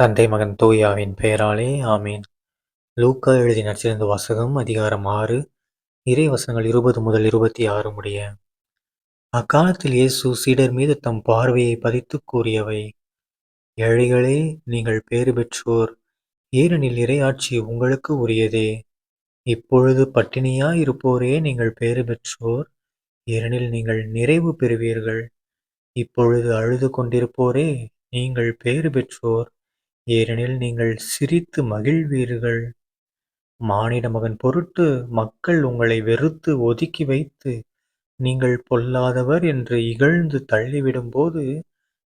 தந்தை மகன் தூயாவின் பெயராலே ஆமீன். லூக்கா எழுதி நடிச்சிருந்த வாசகம் அதிகாரம் ஆறு இறை வசனங்கள் இருபது முதல் இருபத்தி ஆறு முடிய. அக்காலத்தில் இயேசு சீடர் மீது தம் பார்வையை பதித்து கூறியவை ஏழைகளே நீங்கள் பேறு பெற்றோர் ஏனெனில் இறையாட்சி உங்களுக்கு உரியதே. இப்பொழுது பட்டினியா இருப்போரே நீங்கள் பேறு பெற்றோர் ஏனெனில் நீங்கள் நிறைவு பெறுவீர்கள். இப்பொழுது அழுது கொண்டிருப்போரே நீங்கள் பேறு பெற்றோர். ஏனெனில் நீங்கள் சிரித்து மகிழ்வீர்கள். மானிட மகன் பொருட்டு மக்கள் உங்களை வெறுத்து ஒதுக்கி வைத்து நீங்கள் பொல்லாதவர் என்று இகழ்ந்து தள்ளிவிடும்போது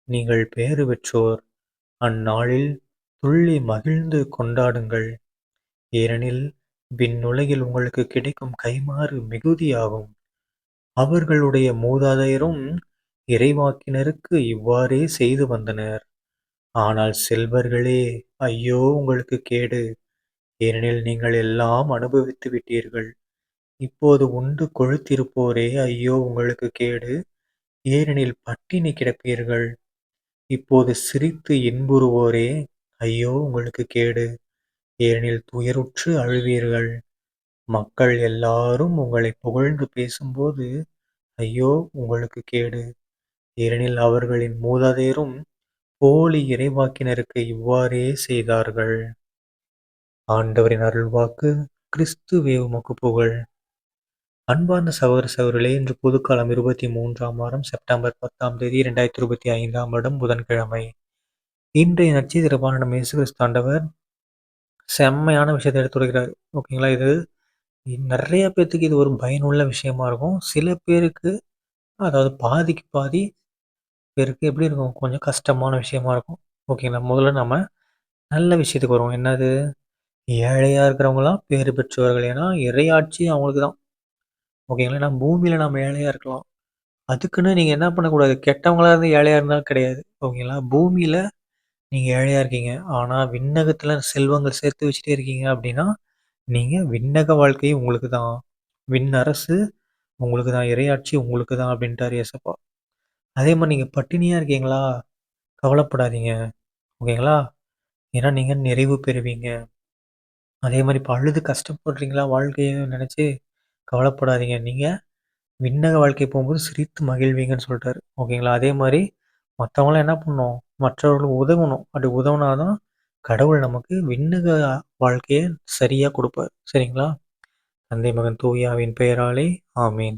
நீங்கள் பேறு பெற்றோர். அந்நாளில் துள்ளி மகிழ்ந்து கொண்டாடுங்கள். ஏனெனில் விண்ணுலகில் உங்களுக்கு கிடைக்கும் கைமாறு மிகுதியாகும். அவர்களுடைய மூதாதையரும் இறைவாக்கினருக்கு இவ்வாறே செய்து வந்தனர். ஆனால் செல்வர்களே ஐயோ உங்களுக்கு கேடு. ஏனெனில் நீங்கள் எல்லாம் அனுபவித்து விட்டீர்கள். இப்போது உண்டு கொழுத்திருப்போரே ஐயோ உங்களுக்கு கேடு. ஏனெனில் பட்டினி கிடப்பீர்கள். இப்போது சிரித்து இன்புறுவோரே ஐயோ உங்களுக்கு கேடு. ஏனெனில் துயருற்று அழுவீர்கள். மக்கள் எல்லாரும் உங்களை புகழ்ந்து பேசும்போது ஐயோ உங்களுக்கு கேடு. ஏனெனில் அவர்களின் மூதாதையரும் போலி இறைவாக்கினருக்கு இவ்வாறே செய்தார்கள். ஆண்டவரின் அருள்வாக்கு கிறிஸ்துவே உமக்கு புகழ். அன்பார்ந்த சகோதர சகோதரிகளே இன்று பொதுக்காலம் இருபத்தி மூன்றாம் வாரம் செப்டம்பர் பத்தாம் தேதி இரண்டாயிரத்தி இருபத்தி ஐந்தாம் வருடம் புதன்கிழமை. இன்றைய நட்சத்திர பாரணம் இயேசு கிறிஸ்தாண்டவர் செம்மையான விஷயத்தை எடுத்துரைக்கிறார் ஓகேங்களா இது நிறைய பேர்த்துக்கு இது ஒரு பயனுள்ள விஷயமா இருக்கும். சில பேருக்கு அதாவது பாதிக்கு பாதி பேருக்கு எப்படி இருக்கும்? கொஞ்சம் கஷ்டமான விஷயமா இருக்கும். ஓகேங்களா முதல்ல நம்ம நல்ல விஷயத்துக்கு வருவோம். என்னது? ஏழையாக இருக்கிறவங்களாம் பேர் பெற்றவர்கள் ஏன்னா இறையாட்சி அவங்களுக்கு தான். ஓகேங்களா ஏன்னா பூமியில் நம்ம ஏழையாக இருக்கலாம். அதுக்குன்னு நீங்கள் என்ன பண்ணக்கூடாது? கெட்டவங்களா இருந்து ஏழையாக இருந்தாலும் கிடையாது. ஓகேங்களா பூமியில் நீங்கள் ஏழையாக இருக்கீங்க. ஆனால் விண்ணகத்தில் செல்வங்கள் சேர்த்து வச்சுட்டே இருக்கீங்க அப்படின்னா நீங்கள் விண்ணக வாழ்க்கை உங்களுக்கு தான். விண்ணரசு உங்களுக்கு தான். இறையாட்சி உங்களுக்கு தான் அப்படின்ட்டார் ஏசப்பா அதே மாதிரி நீங்கள் பட்டினியாக இருக்கீங்களா? கவலைப்படாதீங்க. ஓகேங்களா? ஏன்னா நீங்கள் நிறைவு பெறுவீங்க. அதே மாதிரி இப்போ அழுது கஷ்டப்படுறீங்களா வாழ்க்கையை நினச்சி கவலைப்படாதீங்க. நீங்கள் விண்ணக வாழ்க்கை போகும்போது சிரித்து மகிழ்வீங்கன்னு சொல்லிட்டாரு ஓகேங்களா? அதே மாதிரி மற்றவங்களாம் என்ன பண்ணணும் மற்றவர்களுக்கு உதவணும். அப்படி உதவுனா தான் கடவுள் நமக்கு விண்ணக வாழ்க்கையை சரியாக கொடுப்பார். சரிங்களா? தந்தை மகன் தூயாவின் பெயராலே ஆமீன்.